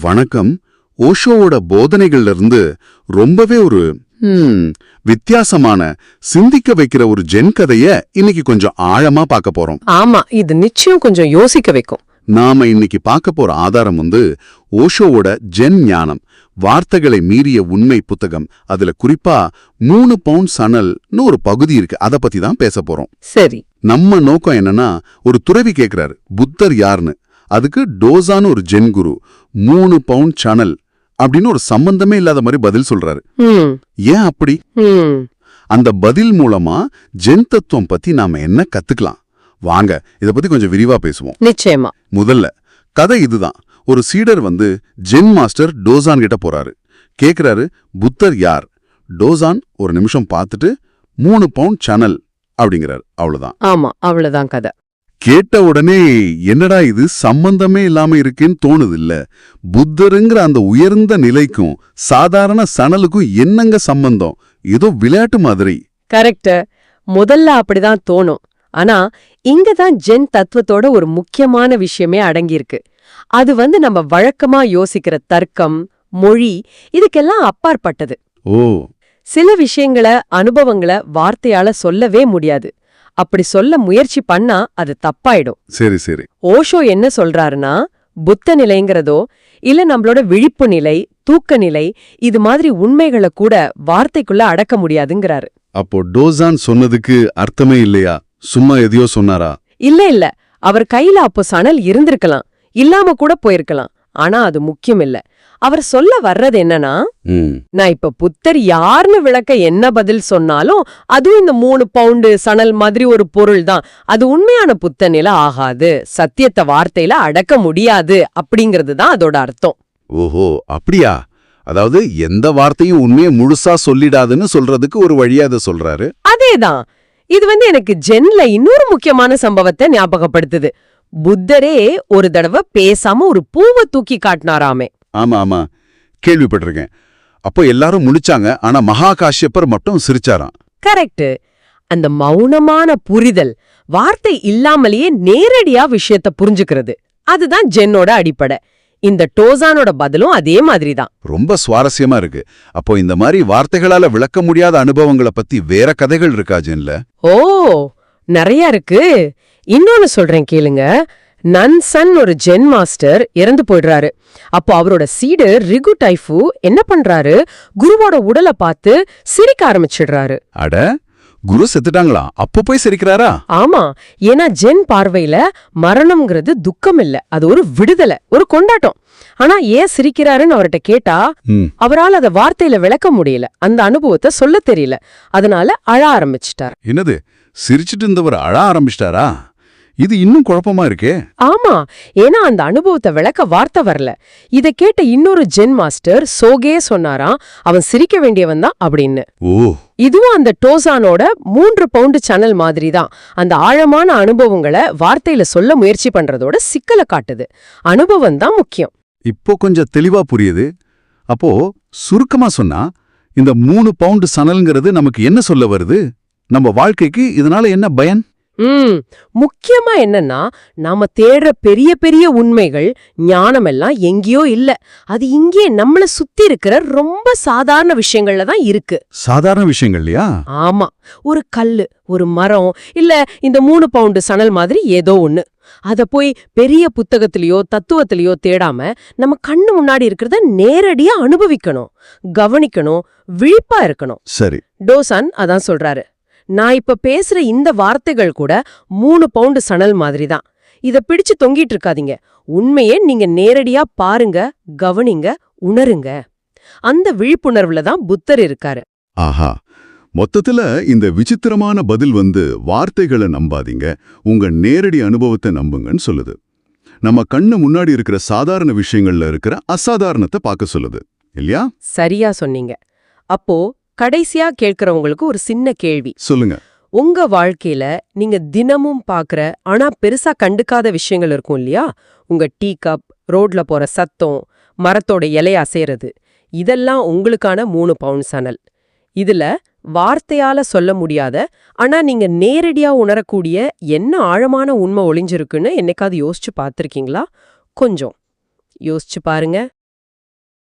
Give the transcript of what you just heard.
வணக்கம். ஓஷோவோட போதனைகள்ல இருந்து ரொம்பவே ஒரு வித்தியாசமான சிந்திக்க வைக்கிற ஒரு ஜென் கதைய இன்னைக்கு கொஞ்சம் ஆழமா பார்க்க போறோம். ஆமா இது நிச்சயம் கொஞ்சம் யோசிக்க வைக்கும். நாம இன்னைக்கு பார்க்க போற ஆதாரம் வந்து ஓஷோவோட ஜென் ஞானம். வார்த்தைகளை மீறிய உண்மை புத்தகம். அதுல குறிப்பா மூணு பவுண்ட் சணல்னு ஒரு பகுதி இருக்கு. அத பத்தி தான் பேச போறோம். சரி. நம்ம நோக்கம் என்னன்னா ஒரு துறவி கேக்குறாரு புத்தர் யாருன்னு. அதுக்கு டோசான்னு ஒரு ஜென் குரு மூணு பவுண்ட் சணல் அப்படின்னு ஒரு சம்பந்தமே இல்லாத மாதிரி பதில் சொல்றாரு. ஏன் அப்படி? அந்த பதில் மூலமா ஜென் தத்துவம் பத்தி நாம என்ன கத்துக்கலாம்? வாங்க இத பத்தி கொஞ்சம் விரிவா பேசுவோம். நிச்சயமா. முதல்ல கதை இதுதான். ஒரு சீடர் வந்து ஜென் மாஸ்டர் டோசான் கிட்ட போறாரு. கேக்குறாரு புத்தர் யார்? டோசான் ஒரு நிமிஷம் பார்த்துட்டு மூணு பவுண்ட் சணல் அப்படிங்கிறாரு. அவ்வளவுதான். ஆமா அவ்வளவுதான் கதை. கேட்ட உடனே என்னடா இது? சம்பந்தமே இல்லாம இருக்கேன்னு தோணுது இல்ல புத்தருங்கிற அந்த உயர்ந்த நிலைக்கும் சாதாரண சணலுக்கும் என்னங்க சம்பந்தம்? ஏதோ விளையாட்டு மாதிரி. கரெக்ட் முதல்ல அப்படிதான் தோணும். ஆனா இங்க தான் ஜென் தத்துவத்தோட ஒரு முக்கியமான விஷயமே அடங்கியிருக்கு. அது வந்து நம்ம வழக்கமா யோசிக்கிற தர்க்கம் மொழி இதுக்கெல்லாம் அப்பாற்பட்டது. ஓ. சில விஷயங்களை அனுபவங்களை வார்த்தையால சொல்லவே முடியாது. அப்படி சொல்ல முயற்சி பண்ணா அது தப்பாயிடும். சரி சரி. ஓஷோ என்ன சொல்றாருன்னா புத்த நிலைங்கிறதோ இல்ல நம்மளோட விழிப்பு நிலை தூக்க நிலை இது மாதிரி உண்மைகளை கூட வார்த்தைக்குள்ள அடக்க முடியாதுங்கிறாரு. அப்போ டோசான் சொன்னதுக்கு அர்த்தமே இல்லையா? சும்மா எதையோ சொன்னாரா? இல்ல இல்ல. அவர் கையில அப்போ சணல் இருந்திருக்கலாம். இல்லாம கூட போயிருக்கலாம். ஆனா அது முக்கியம் இல்ல. அவர் சொல்ல வர்றது என்னன்னா நான் இப்ப புத்தர் யாருன்னு விளக்க என்ன பதில் சொன்னாலும் அதுவும் இந்த மூணு பவுண்டு சணல் மாதிரி ஒரு பொருள் தான். அது உண்மையான புத்த நிலை ஆகாது. சத்தியத்தை வார்த்தையில அடக்க முடியாது அப்படிங்கிறது தான் அதோட அர்த்தம். ஓஹோ அப்படியா? அதாவது எந்த வார்த்தையும் உண்மையை முழுசா சொல்லிடாதுன்னு சொல்றதுக்கு ஒரு வழியா அதை சொல்றாரு? அதேதான். இது வந்து எனக்கு ஜென்ல இன்னொரு முக்கியமான சம்பவத்தை ஞாபகப்படுத்துது. புத்தரே ஒரு தடவை பேசாம ஒரு பூவை தூக்கி காட்டினாராமே. ஆமா ஆமா. கேள்விப்பட்டிருக்கேன். அப்போ எல்லாரும் முழிச்சாங்க. ஆனா மகா காஷ்யப்பர் மட்டும் சிரிச்சாராம். கரெக்ட் அந்த மௌனமான புரிதல் வார்த்தை இல்லாமலேயே நேரடியா விஷயத்த புரிஞ்சுக்கிறது. அதுதான் ஜென்னோட அடிப்படை. இந்த டோசானோட பதிலும் அதே மாதிரி தான் ரொம்ப சுவாரஸ்யமா இருக்கு. அப்போ இந்த மாதிரி வார்த்தைகளால விளக்க முடியாத அனுபவங்களை பத்தி வேற கதைகள் இருக்கா ஜென்ல? ஓ நிறைய இருக்கு. இன்னொன்னு சொல்றேன் கேளுங்க. நன்சன் ஒரு ஜென் மாஸ்டர் இறந்து போயிடுறாரு. அப்போ அவரோட சீடு ரிகு டைஃபு என்ன பண்றாரு? குருவோட உடலை பார்த்து சிரிக்க ஆரம்பிச்சிடுறாரு. அட குரு செத்துட்டாங்களா? அப்போ போய் சிரிக்கிறாரா? ஆமா ஏன்னா ஜென் பார்வையில மரணம்ங்கிறது துக்கம் இல்ல. அது ஒரு விடுதலை ஒரு கொண்டாட்டம். ஆனா ஏன் சிரிக்கிறாருன்னு அவர்கிட்ட கேட்டா அவரால் அத வார்த்தையில விளக்க முடியல. அந்த அனுபவத்தை சொல்ல தெரியல. அதனால அழ ஆரம்பிச்சிட்டார். என்னது சிரிச்சிட்டு இருந்தவர் அழ ஆரம்பிச்சிட்டாரா? இது இன்னும் குழப்பமா இருக்கே? ஆமா ஏன்னா அந்த அனுபவத்தை விளக்க வார்த்தை வரல. இத கேட்ட இன்னொரு ஜென் மாஸ்டர் சோகே சொன்னாராம் அவன் சிரிக்க வேண்டியவன் தான் அப்படின்னு. ஓ. இதுவும் அந்த டோசானோட மூன்று பவுண்டு சேனல் மாதிரி தான். அந்த ஆழமான அனுபவங்களை வார்த்தையில சொல்ல முயற்சி பண்றதோட சிக்கலை காட்டுது. அனுபவம் தான் முக்கியம். இப்போ கொஞ்சம் தெளிவா புரியுது. அப்போ சுருக்கமா சொன்னா இந்த மூணு பவுண்டு சணல்ங்கிறது நமக்கு என்ன சொல்ல வருது? நம்ம வாழ்க்கைக்கு இதனால என்ன பயன்? ம். முக்கியமா என்னன்னா நாம தேடுற பெரிய பெரிய உண்மைகள் ஞானமெல்லாம் எங்கேயோ இல்ல. அது இங்கே நம்மள சுத்தி இருக்கிற ரொம்ப சாதாரண விஷயங்கள்ல தான் இருக்கு. சாதாரண விஷயங்கள் இல்லையா? ஆமா. ஒரு கல்லு ஒரு மரம் இல்ல இந்த மூணு பவுண்டு சணல் மாதிரி ஏதோ ஒண்ணு. அத போய் பெரிய புத்தகத்திலயோ தத்துவத்திலயோ தேடாம நம்ம கண்ணு முன்னாடி இருக்கிறத நேரடியா அனுபவிக்கணும். கவனிக்கணும். விழிப்பா இருக்கணும். சரி. டோசான் அதான் சொல்றாரு. நான் இப்ப பேசுற இந்த வார்த்தைகள் கூட மூணு பவுண்டு சணல் மாதிரி தான் இத பிடிச்சு தொங்கிட்டு இருக்காதீங்க. உண்மையே நீங்க நேரடியா பாருங்க கவனிங்க உணருங்க. அந்த விழிப்புணர்வுல தான் புத்தர் இருக்காரு. ஆஹா. மொத்தத்துல இந்த விசித்திரமான பதில் வந்து வார்த்தைகளை நம்பாதீங்க. உங்க நேரடி அனுபவத்தை நம்புங்கன்னு சொல்லுது. நம்ம கண்ணு முன்னாடி இருக்கிற சாதாரண விஷயங்கள்ல இருக்கிற அசாதாரணத்தை பார்க்க சொல்லுது. இல்லையா? சரியா சொன்னீங்க. அப்போ கடைசியா கேட்கறவங்களுக்கு ஒரு சின்ன கேள்வி. சொல்லுங்க. உங்க வாழ்க்கையில நீங்க தினமும் பாக்குற ஆனா பெருசா கண்டுக்காத விஷயங்கள் இருக்கும் இல்லையா? உங்க டீ கப் ரோட்ல போற சத்தம் மரத்தோட இலைய அசைறது இதெல்லாம் உங்களுக்கான மூணு பவுண்ட் சணல். இதுல வார்த்தையால சொல்ல முடியாத ஆனா நீங்க நேரடியா உணரக்கூடிய என்ன ஆழமான உண்மை ஒளிஞ்சிருக்குன்னு என்னைக்காவது யோசிச்சு பார்த்திருக்கீங்களா? கொஞ்சம். யோசிச்சு பாருங்க.